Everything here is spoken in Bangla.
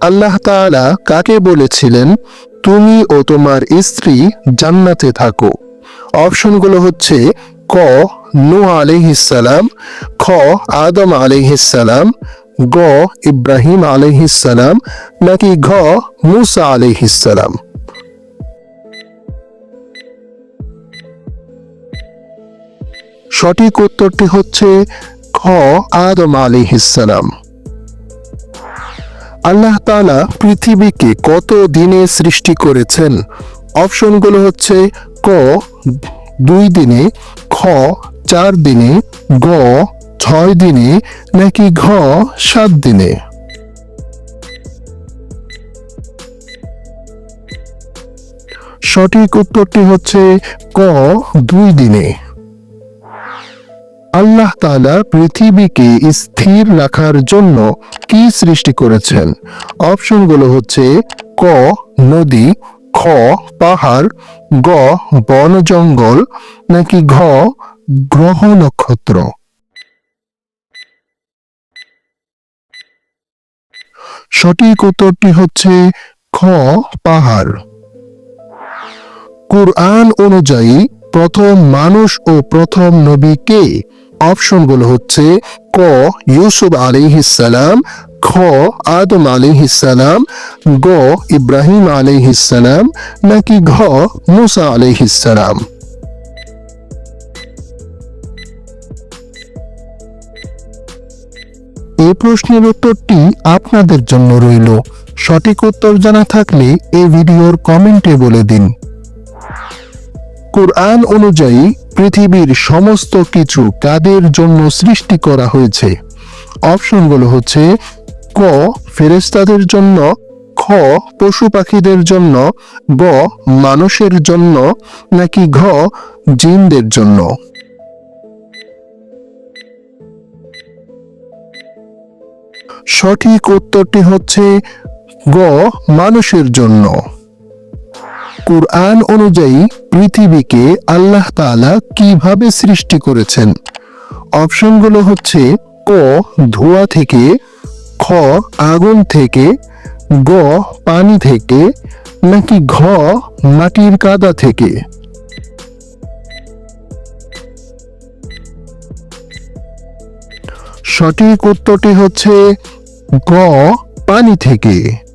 আল্লাহ তাআলা কাকে বলেছিলেন? তুমি ও তোমার স্ত্রী জান্নাতে থাকো। অপশনগুলো হচ্ছে ক, নূহ আলাইহিসসালাম খ, আদম আলাইহিসসালাম গ, ইব্রাহিম আলাইহিসসালাম নাকি ঘ, মুসা আলাইহিসসালাম সঠিক উত্তরটি হচ্ছে খ, আদম আলাইহিসসালাম আল্লাহ তাআলা পৃথিবীকে কত দিনে সৃষ্টি করেছেন? অপশনগুলো হচ্ছে ক, দুই দিনে, খ, চার দিনে, গ, ছয় দিনে, নাকি ঘ, সাত দিনে? সঠিক উত্তরটি হচ্ছে ক, দুই দিনে। আল্লাহ তাআলা পৃথিবীকে স্থির রাখার জন্য কি সৃষ্টি করেছেন? অপশনগুলো হচ্ছে ক, নদী, খ, পাহাড়, গ, বন জঙ্গল, নাকি ঘ, গ্রহ নক্ষত্র? সঠিক উত্তরটি হচ্ছে খ, পাহাড়। কুরআন অনুযায়ী প্রথম মানুষ ও প্রথম নবী কে? অপশনগুলো হচ্ছে ক, ইউসুফ আলিহিসালাম খ, আদম আলিহিসালাম গ, ইব্রাহিম আলিহিসালাম নাকি ঘ, মুসা আলিহিসালাম এই প্রশ্নের উত্তরটি আপনাদের জন্য রইল। সঠিক উত্তর জানা থাকলে এই ভিডিওর কমেন্টে বলে দিন। কোরআন অনুযায়ী পৃথিবীর সমস্ত কিছু কাদের জন্য সৃষ্টি করা হয়েছে? অপশনগুলো হচ্ছে, ক ফেরেস্তাদের জন্য, খ, পশু পাখিদের জন্য, গ, মানুষের জন্য, নাকি ঘ, জিনদের জন্য? সঠিক উত্তরটি হচ্ছে, গ, মানুষের জন্য। কুরআন অনুযায়ী পৃথিবীকে আল্লাহ তাআলা কীভাবে সৃষ্টি করেছেন? অপশনগুলো হচ্ছে ক, ধোঁয়া থেকে, খ, আগুন থেকে, গ, পানি থেকে, নাকি ঘ, মাটির কাদা থেকে? সঠিক উত্তরটি হচ্ছে গ, পানি থেকে।